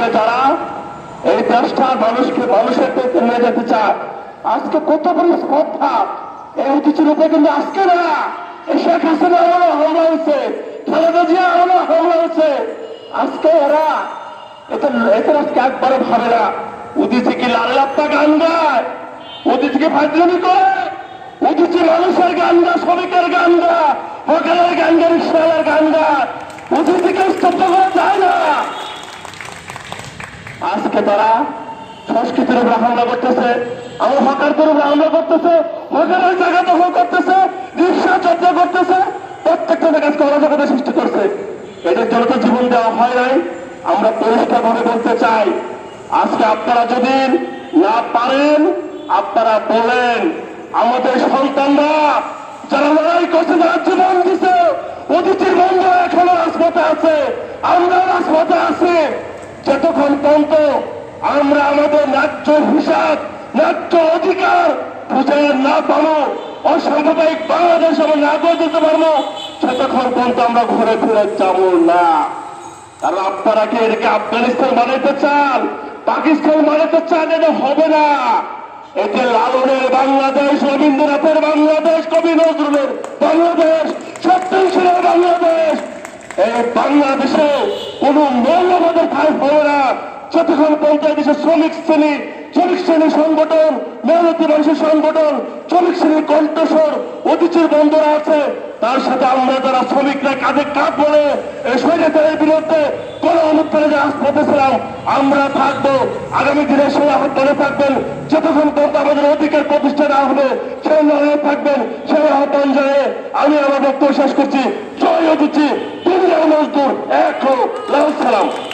আজকে যারা এই দেশটার মানুষকে, মানুষের পেতে নিয়ে যেতে চায়, আজকে কত বড় স্পর্ধা। এই অতিথির উপরে কিন্তু আজকে না শেখ হাসিনা আমলে হামলা হয়েছে, খালেদা জিয়া আমলে হামলা হয়েছে। আজকে এরা, এতে আজকে একবারও ভাবে না। উদিতে কি লাল লাপ্পা গান গায়? উদিতে কি ফাজলামি করে? উদিতে মানুষের গান গা শ্রমিকের গান গা হকারের গান গা রিক্সাওয়ালার গান গা আজকে তারা সংস্কৃতির উপরে হামলা করতেছে আমার হকারদের উপরে হামলা করতেছে, হকারের জায়গা দখল করতেছে, রিক্সা চর্চা করতেছে, প্রত্যেকটা আজকে অরাজকতা সৃষ্টি করছে। এদের জন্য তো জীবন দেওয়া হয় নাই। আমরা পরিষ্কার ভাবে বলতে চাই, আজকে আপনারা যদি না পারেন, আপনারা বলেন, আমাদের সন্তানরা যারা লড়াই করছে, যারা জীবন দিছে, অতিথির বন্ধু এখনও রাজপথে আছে, আমরা রাজপথে আছি। যতক্ষণ পর্যন্ত আমরা আমাদের ন্যায্য হিসাব, ন্যায্য অধিকার বুঝে না পাবো, অসাম্প্রদায়িক বাংলাদেশ আমরা না করে দিতে পারব, ততক্ষণ পর্যন্ত আমরা ঘরে ফিরে যাব না। কারণ আপনারা কি এটাকে আফগানিস্তান বানাইতে চান? পাকিস্তান বানাইতে চান এটা হবে না। এতে লালনের বাংলাদেশ, রবীন্দ্রনাথের বাংলাদেশ, কবি নজরুলের বাংলাদেশ সত্যেন্দ্রের বাংলাদেশ এই বাংলাদেশে কোন মৌলবাদের ঠাই হবে না যতক্ষণ দেশের শ্রমিক শ্রেণি শ্রমিক শ্রেণি সংগঠন, মেহনতি মানুষের সংগঠন, শ্রমিক শ্রেণির কণ্ঠস্বর, অতিথির বন্ধুরা আছে। তার সাথে আমরা যারা শ্রমিকরা কাঁধে কাঁধ বলে এই বিরুদ্ধে কোন অনুষ্ঠানে যে রাজপথে আমরা থাকব। আগামী দিনে সেই আহ্বানে থাকবেন। যতক্ষণ পর্যন্ত আমাদের অধিকার প্রতিষ্ঠা না হবে, সেই লড়াই থাকবেন। সেই আহ্বান জানিয়ে আমি আমার বক্তব্য শেষ করছি। জয় অতিথি Salzburg, Echo, Lausanne.